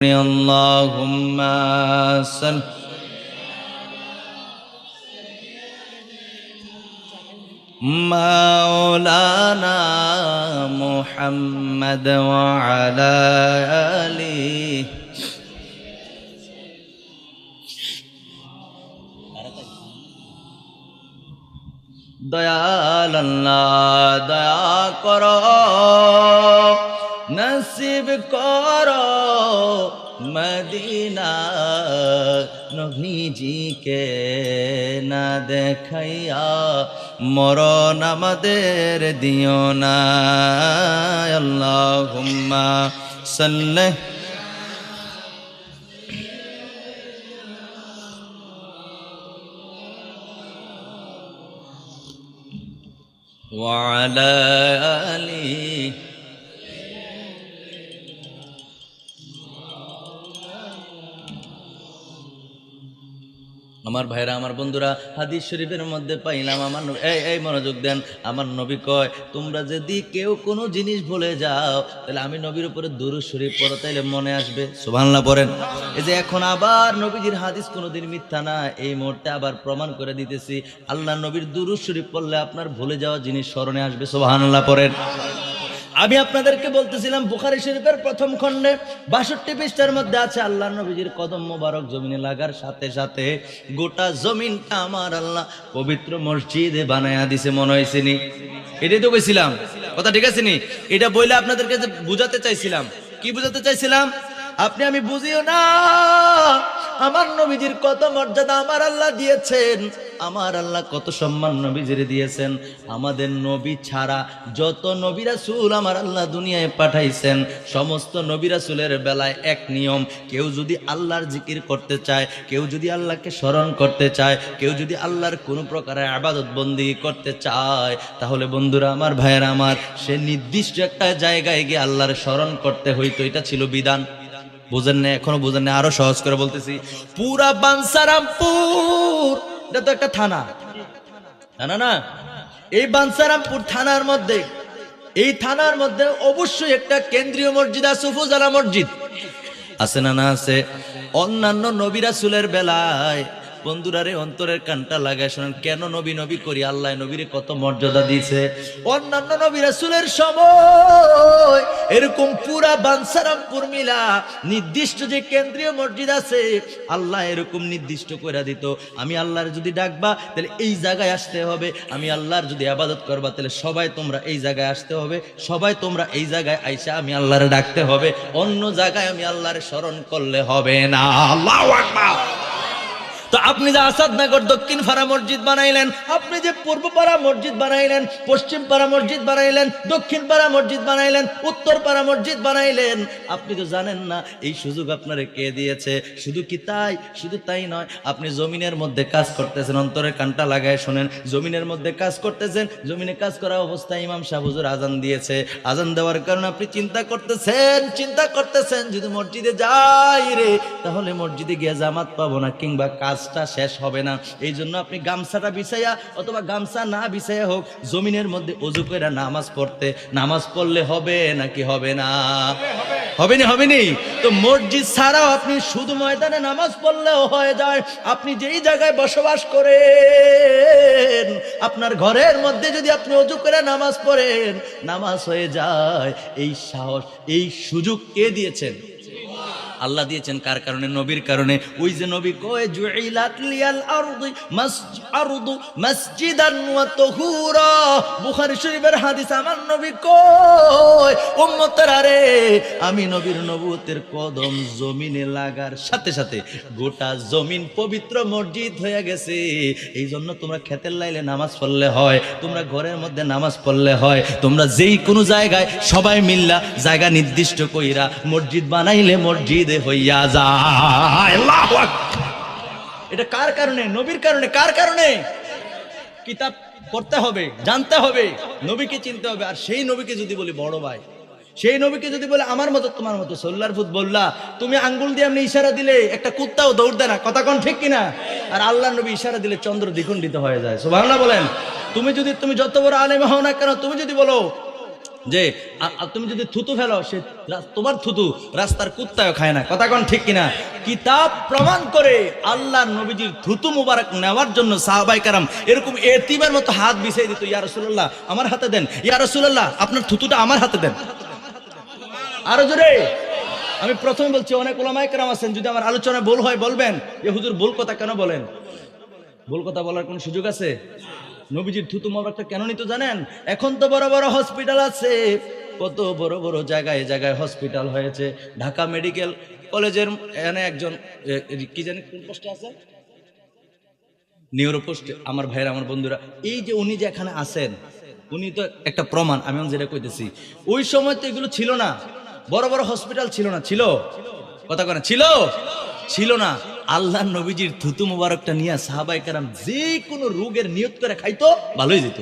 اللهم صل مولانا محمد وعلى آله দয়াল আল্লাহ দয়া কর নসিব কর মদিনা নবীজিকে না দেখাইয়া মরণ আমাদের দিও না আল্লাহুম্মা সাল্লাহ وعلى آله আমার ভাইরা, আমার বন্ধুরা, হাদিস শরীফের মধ্যে পাইলাম আমার এই এই মনোযোগ দেন। আমার নবী কয়, তোমরা যদি কেউ কোনো জিনিস ভুলে যাও, তাহলে আমি নবীর উপরে দুরু শরীফ পড়ো, তাইলে মনে আসবে। সুবহানাল্লাহ পড়েন। এই যে এখন আবার নবীজির হাদিস কোনোদিন মিথ্যা না, এই মুহূর্তে আবার প্রমাণ করে দিতেছি, আল্লাহ নবীর দুরু শরীফ পড়লে আপনার ভুলে যাওয়া জিনিস স্মরণে আসবে। সুবহানাল্লাহ পড়েন। আমি আপনাদেরকে বলতেছিলাম, বুখারি শরীফের প্রথম খণ্ডে বাষট্টি পৃষ্ঠার মধ্যে আছে আল্লাহ নবীজির কদম মোবারক জমিনে লাগার সাথে সাথে গোটা জমিনটা আমার আল্লাহ পবিত্র মসজিদে বানায়া দিছে, মনে হয়েছে নি? এটাই তো কইছিলাম। কথা ঠিক আছে নি? এটা বইলে আপনাদেরকে বুঝাতে চাইছিলাম। কি বুঝাতে চাইছিলাম? আপনি আমি বুঝিও না, আমার নবীজির কত মর্যাদা আমার আল্লাহ দিয়েছেন। আমার আল্লাহ কত সম্মান নবী নবীজির দিয়েছেন। আমাদের নবী ছাড়া যত নবী রাসূল আমার আল্লাহ দুনিয়ায় পাঠাইছেন, সমস্ত নবী রাসূলের বেলায় এক নিয়ম, কেউ যদি আল্লাহর জিকির করতে চায়, কেউ যদি আল্লাহকে স্মরণ করতে চায়, কেউ যদি আল্লাহর কোনো প্রকারের আবাদত বন্দি করতে চায়, তাহলে বন্ধুরা আমার ভাইয়েরা আমার, সে নির্দিষ্ট একটা জায়গায় গিয়ে আল্লাহর স্মরণ করতে হইতো এটা ছিল বিধান। বুঝেন না এখনও বুঝেন না আরও সহজ করে বলতেছি। পুরা বানসারামপুর এটা তো একটা থানা। থানা না এই বানসারামপুর থানার মধ্যে, এই থানার মধ্যে অবশ্যই একটা কেন্দ্রীয় মসজিদ আছে, উপজেলা মসজিদ। আছে না না আছে? অন্যান্য নবিরাসুলের বেলায় বন্ধুরারে অন্তরের কানটা লাগায় শোনেন, কেন নবী নবী করি? আল্লাহ নবীরে কত মর্যাদা দিয়েছে। অন্যান্য নবী রাসুলের সময় এরকম পুরা বানসারামপুর মিলা, নির্দিষ্ট যে কেন্দ্রীয় মসজিদ আছে, আল্লাহ এরকম নির্দিষ্ট করে দিত। আমি আল্লাহর যদি ডাকবা, তাহলে এই জায়গায় আসতে হবে। আমি আল্লাহর যদি আবাদত করবা, তাহলে সবাই তোমরা এই জায়গায় আসতে হবে। সবাই তোমরা এই জায়গায় আইসা আমি আল্লাহরে ডাকতে হবে। অন্য জায়গায় আমি আল্লাহরে স্মরণ করলে হবে না। আল্লাহ আকবার। তো আপনি যে আসাদনগর দক্ষিণ পাড়া মসজিদ বানাইলেন, আপনি যে পূর্ব পাড়া মসজিদ বানাইলেন, পশ্চিম পাড়া মসজিদ বানাইলেন, দক্ষিণ পাড়া মসজিদ বানাইলেন, উত্তর পাড়া মসজিদ বানাইলেন, আপনি তো জানেন না এই সুযোগ আপনারে কে দিয়েছে? শুধু কি তাই? শুধু তাই নয়, আপনি জমিনের মধ্যে কাজ করতেছেন, অন্তরের কানটা লাগায় শোনেন, জমিনের মধ্যে কাজ করতেছেন, জমিনে কাজ করা অবস্থায় ইমাম সাহেব হুজুর আজান দিয়েছে। আজান দেওয়ার কারণে আপনি চিন্তা করতেছেন চিন্তা করতেছেন, যদি মসজিদে যাই রে, তাহলে মসজিদে গিয়ে জামাত পাবো না, কিংবা কাজটা শেষ হবে না। এই জন্য আপনি গামছাটা বিছাইয়া অথবা গামছা না বিছাইয়া হোক, জমিনের মধ্যে অজু করে নামাজ পড়তে। নামাজ পড়লে হবে নাকি হবে না? হবে না, হবে নি? তো মসজিদ ছাড়াও আপনি শুধু ময়দানে নামাজ পড়লেও হয়ে যায়। আপনি যেই জায়গায় বসবাস করেন, আপনার ঘরের মধ্যে যদি আপনি অজু করে নামাজ পড়েন, নামাজ হয়ে যায়। এই সাহস, এই সুযোগ কে দিয়েছেন? আল্লাহ দিয়েছেন কার কারণে? নবীর কারণে। ওই যে নবী কয়, জুইলাত লিয়াল আরদি আরদু মসজিদান ওয়া তাহুরা। বুখারী শরীফের হাদিস আমার নবী কয়, উম্মতের আমি নবীর নবুয়তের কদম জমিনে লাগার সাথে সাথে গোটা জমিন পবিত্র মসজিদ হয়ে গেছে। এই জন্য তোমরা খেতের লাইলে নামাজ পড়লে হয়, তোমরা ঘরের মধ্যে নামাজ পড়লে হয়, তোমরা যেই কোনো জায়গায় সবাই মিল্লা জায়গা নির্দিষ্ট কইরা মসজিদ বানাইলে মসজিদে হইয়া যায়। এটা কার কারণে? নবীর কারণে? কার কারণে? কিতাব পড়তে হবে, জানতে হবে, নবীকে চিনতে হবে। আর সেই নবীকে যদি বলি, বড় ভাই, সেই নবীকে যদি বলে, আমার মতো, তোমার মতো সোল্লার ফুট বললা, তুমি আঙ্গুল দিয়ে আপনি ইশারা দিলে, একটা কুত্তাও দৌড় দেয় না। কথা কোন ঠিক কিনা? আর আল্লাহ নবী ইশারা দিলে চন্দ্র দ্বিখণ্ডিত হয়ে যায়। সুবহানাল্লাহ বলেন। তুমি যদি, তুমি যত বড় আলেম হও না কেন, তুমি যদি বলো যে তুমি যদি থুতু ফেলো সে তোমার থুতু রাস্তার কুত্তায় খায় না। কথা কোন ঠিক কিনা? কিতাব প্রমাণ করে আল্লাহ নবীজির থুতু মুবারক নেওয়ার জন্য সাহাবাই কারাম এরকম এতিমের মতো হাত বিছাই দিত, ইয়া রসুল্লাহ আমার হাতে দেন। ইয়া রসুল্লাহ আপনার থুতুটা আমার হাতে দেন। আরও জোরে? আমি প্রথমে বলছি, অনেক ওলামাই কারাম আছেন, যদি আমার আলোচনায় ভুল হয়, বলবেন। যে হুজুর ভুল কথা কেন বলেন? ভুল কথা বলার কোন সুযোগ আছে? নবীজির থুতু মোবারকটা কেন নিত জানেন? এখন তো বড় বড় হসপিটাল আছে। কত বড় বড় জায়গায় জায়গায় হসপিটাল হয়েছে। ঢাকা মেডিকেল কলেজের এখানে একজন কি জানি কোন পোস্টে আছে? নিউরো পোস্টে আমার ভাইয়ের, আমার বন্ধুরা। এই যে উনি যে এখানে আসেন উনি তো একটা প্রমাণ, আমি যেটা কইতেছি। ওই সময় তো এগুলো ছিল না। বড় বড় হসপিটাল ছিল না। ছিল? কথা কেন ছিল? ছিল না। আল্লাহ নবীজির থুতু মুবারকটা নিয়ে সাহাবাই কারাম যে কোনো রোগের নিয়ত করে খাইতো, ভালোই যেত।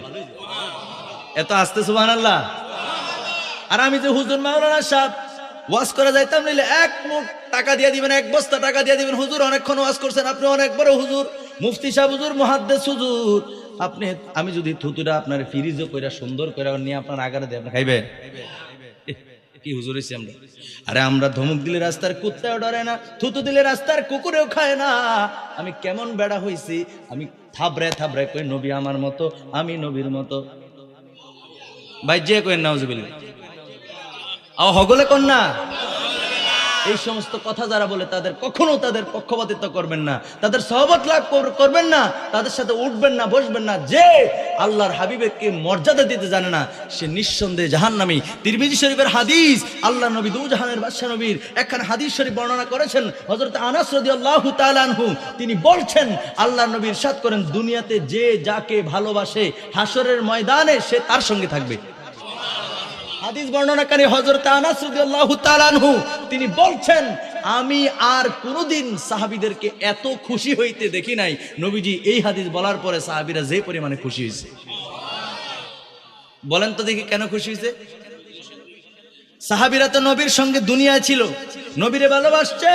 এত আসতে সুবাহ আল্লাহ আর আমি যে হুজুর মাওলানা সাহেব, ওয়াজ করে যাইতাম নিলে এক মুখ টাকা দিয়ে দিবেন, এক বস্তা টাকা দিয়ে দিবেন। হুজুর অনেকক্ষণ ওয়াজ করছেন, আপনি অনেক বড় হুজুর, মুফতি সাহেব হুজুর মহাদ্দেশ হুজুর। আপনি আমি যদি থুতুটা আপনার ফ্রিজও কইরা সুন্দর করে নিয়ে আপনার আগারে দিয়ে, আপনি খাইবেন? কি হুজুর হয়েছি আমরা? আরে আমরা ধমক দিলে রাস্তার কুত্তাও ডরে না, থুতু দিলে রাস্তার কুকুরেও খায় না। আমি কেমন বেড়া হয়েছি আমি থাবড়ে থাবড়ে কই, নবী আমার মতো, আমি নবীর মতো। ভাই, যে কই নাউজুবিল্লাহ। আও হগলে কন্যা। এই সমস্ত কথা যারা বলে, তাদের কখনো তাদের পক্ষপাতিত্ব করবেন না। তাদের সহবত লাভ কর- করবেন না। তাদের সাথে উঠবেন না, বসবেন না। যে আল্লাহর হাবিবেকে মর্যাদা দিতে জানে না, সে নিঃসন্দেহে জাহান্নামী। তিরমিজি শরীফের হাদিস, আল্লাহ নবী দু জাহানের বাদশাহ নবীর একখান হাদিস শরীফ বর্ণনা করেছেন। হযরত আনাস রাদিয়াল্লাহু তাআলা আনহু, তিনি বলছেন আল্লাহ নবীর ইরশাদ করেন, দুনিয়াতে যে যাকে ভালোবাসে হাসরের ময়দানে সে তার সঙ্গে থাকবে। হাদিস বর্ণনাকারী হজরত আনাস রাদিয়াল্লাহু তাআলা আনহু, তিনি বলছেন, আমি আর কোনোদিন সাহাবীদেরকে এত খুশি হইতে দেখি নাই। নবীজি এই হাদিস বলার পরে সাহাবীরা যে পরিমাণে খুশি হয়েছে বলেন তো দেখি কেন খুশি হয়েছে সাহাবীরা তো নবীর সঙ্গে দুনিয়া ছিল। নবীরে ভালোবাসছে।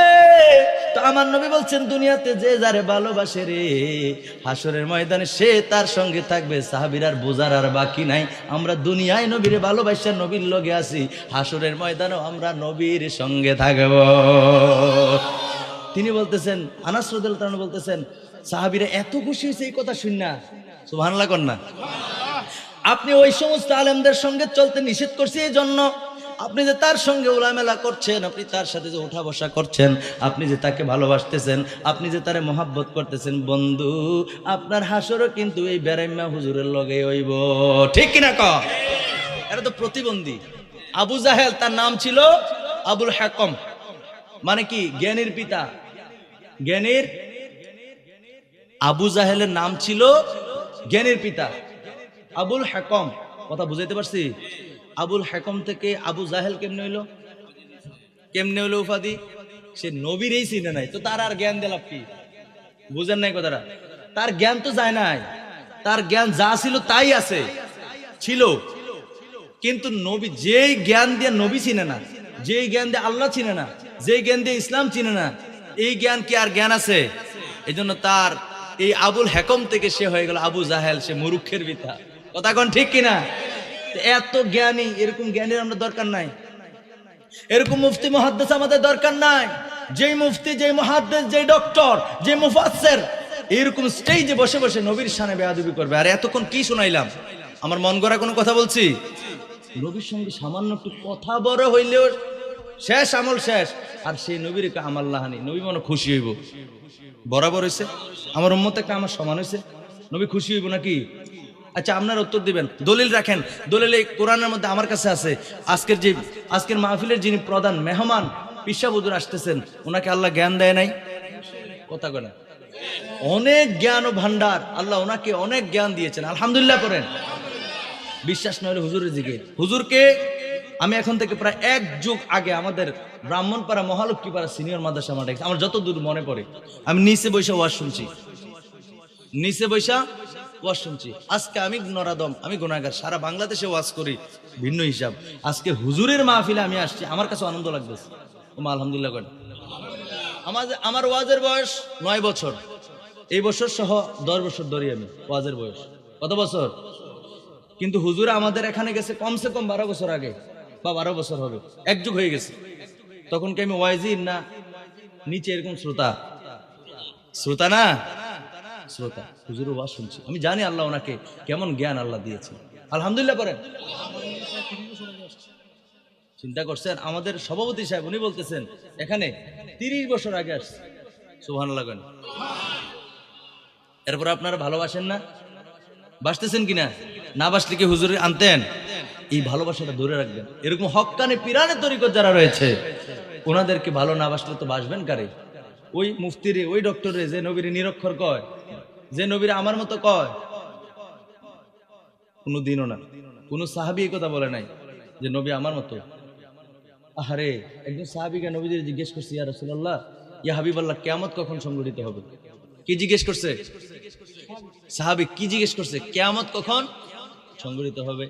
তো আমার নবী বলছেন, দুনিয়াতে যে যারে ভালোবাসে রে হাসরের ময়দানে সে তার সঙ্গে থাকবে, সাহাবীর আর বোঝার আর বাকি নাই। আমরা দুনিয়ায় নবীরে ভালোবাসা, নবীর লগে আছি। হাসরের ময়দানেও আমরা নবীর সঙ্গে থাকব। তিনি বলতেছেন, আনাস রাদিয়াল্লাহু বলতেছেন, সাহাবীরা এত খুশি হয়েছে এই কথা শুন না। সুবহানাল্লাহ কর না। আপনি ওই সমস্ত আলেমদের সঙ্গে চলতে নিষেধ করছি এই জন্য। আপনি যে তার সঙ্গে ওলামেলা করছেন, আপনি তার সাথে যে ওঠা বসা করছেন, আপনি যে তাকে ভালোবাসতেছেন, আপনি যে তারে মহাব্বত করতেছেন, বন্ধু, আপনার হাসরও কিন্তু এই বেড়াইমা হুজুরের লগে হইব। ঠিক কিনা ক? এটা তো প্রতিবন্ধী। আবু জাহেল, তার নাম ছিল আবুল হাকম। মানে কি? জ্ঞানীর পিতা। জ্ঞানীর? আবু জাহেলের নাম ছিল জ্ঞানীর পিতা। আবুল হাকম। কথা বুঝাইতে পারছি? আবুল হাকম থেকে আবু জাহেল কেমনে হইল? কেমনে হইল উপাধি? সে নবীরই চিনে নাই, তো তার আর জ্ঞান দিলাম কি? বুঝেন নাই কথাটা? তার জ্ঞান তো যায় নাই, তার জ্ঞান যা ছিল তাই আছে, ছিল। কিন্তু নবী যেই জ্ঞান দিয়ে নবী চিনে না, যেই জ্ঞান দিয়ে আল্লাহ চিনে না, যেই জ্ঞান দিয়ে ইসলাম চিনে না, এই জ্ঞান কি আর জ্ঞান আছে? এই তার এই আবুল হেকম থেকে সে হয়ে গেল আবু জাহেল, সে মুরুক্ষের বিথা কথা কোন ঠিক কিনা? এত জ্ঞানী, এরকম জ্ঞানের আমরা দরকার নাই। এরকম মুফতি মহাদ্দেশ আমাদের দরকার নাই। যেই মুফতি, যেই মহাদ্দেশ যেই ডক্টর যে মুফাসসির, এরকম স্টেজে বসে বসে নবীর সামনে বেয়াদবি করবে। আর এতক্ষণ কি শোনাইলাম? আমার মন গড়া কোনো কথা বলছি? নবীর সঙ্গে সামান্য একটু কথা বড় হইলেও শেষ আমল শেষ, আর সেই নবীর আমার লাহানি। নবী মনে খুশি হইব। বরাবর হয়েছে আমার উম্মত একটা আমার সমান হয়েছে নবী খুশি হইব নাকি? আচ্ছা আপনার উত্তর দিবেন। দলিল রাখেন। দলিল এই কোরআনের মধ্যে আমার কাছে আছে। আজকের যে আজকের মাহফিলের যিনি প্রধান মেহমান পিসাবুদুর আসতেছেন, ওনাকে আল্লাহ জ্ঞান দেয় নাই? কথা কেন অনেক জ্ঞান ও ভান্ডার আল্লাহ ওনাকে অনেক জ্ঞান দিয়েছেন। আলহামদুলিল্লাহ করেন। বিশ্বাস না হলে হুজুরের দিকে হুজুরকে আমি এখন থেকে প্রায় এক যুগ আগে আমাদের ব্রাহ্মণপাড়া মহালক্ষ্মীপাড়া সিনিয়র মাদ্রাসা মাঠে আমার যত দূর মনে পড়ে, আমি নিচে বৈশা ওয়াজ শুনছি। নিচে বৈশা ওয়াজ শুনছি। আজকে আমি নরাদম আমি গুণাগার, সারা বাংলাদেশে ওয়াজ করি, ভিন্ন হিসাব। আজকে হুজুরের মাহফিলে আমি আসছি, আমার কাছে আনন্দ লাগতেছে। ওমা আলহামদুলিল্লাহ করেন। আমার আমার ওয়াজের বয়স নয় বছর। এই বছর সহ দশ বছর ধরি আমি ওয়াজের বয়স। কত বছর? কিন্তু হুজুর আমাদের এখানে গেছে কমসে কম বারো বছর আগে বা বারো বছর হবে। একযুগ হয়ে গেছে। তখন কি আমি ওয়াইজির না? নিচে এরকম শ্রোতা। শ্রোতা না? শ্রোতা হুজুর ওয়াজ শুনছি। আমি জানি আল্লাহ ওনাকে কেমন জ্ঞান আল্লাহ দিয়েছে আলহামদুলিল্লাহ করেন চিন্তা করছেন, আমাদের সভাপতি সাহেব, উনি বলতেছেন, এখানে তিরিশ বছর আগে আসছে। সুহান লাগেন এরপর আপনারা ভালোবাসেন না? বাসতেছেন কিনা? না বাসলে কি হুজুরে আনতেন? এই ভালোবাসাটা ধরে রাখবেন। এরকম হকানে পিরানে তরিকত যারা রয়েছে, ওনাদেরকে ভালো না বাসলে তো বাসবেন কারে? ওই মুফতিরে, ওই ডক্টরে যে নবীরে নিরক্ষর কয় যে নবীরা আমার মতো কয়, কোনো দিনও না। কোন সাহাবি এই কথা বলে নাই যে নবী আমার মতো। আহারে, একজন সাহাবিকে নবীদের জিজ্ঞেস করছে, ইয়া রসুল্লাহ ইয়া হাবিবাল্লাহ, কেয়ামত কখন সংগঠিত হবে? কি জিজ্ঞেস করছে? সাহাবি কি জিজ্ঞেস করছে? কেয়ামত কখন সংগঠিত হবে?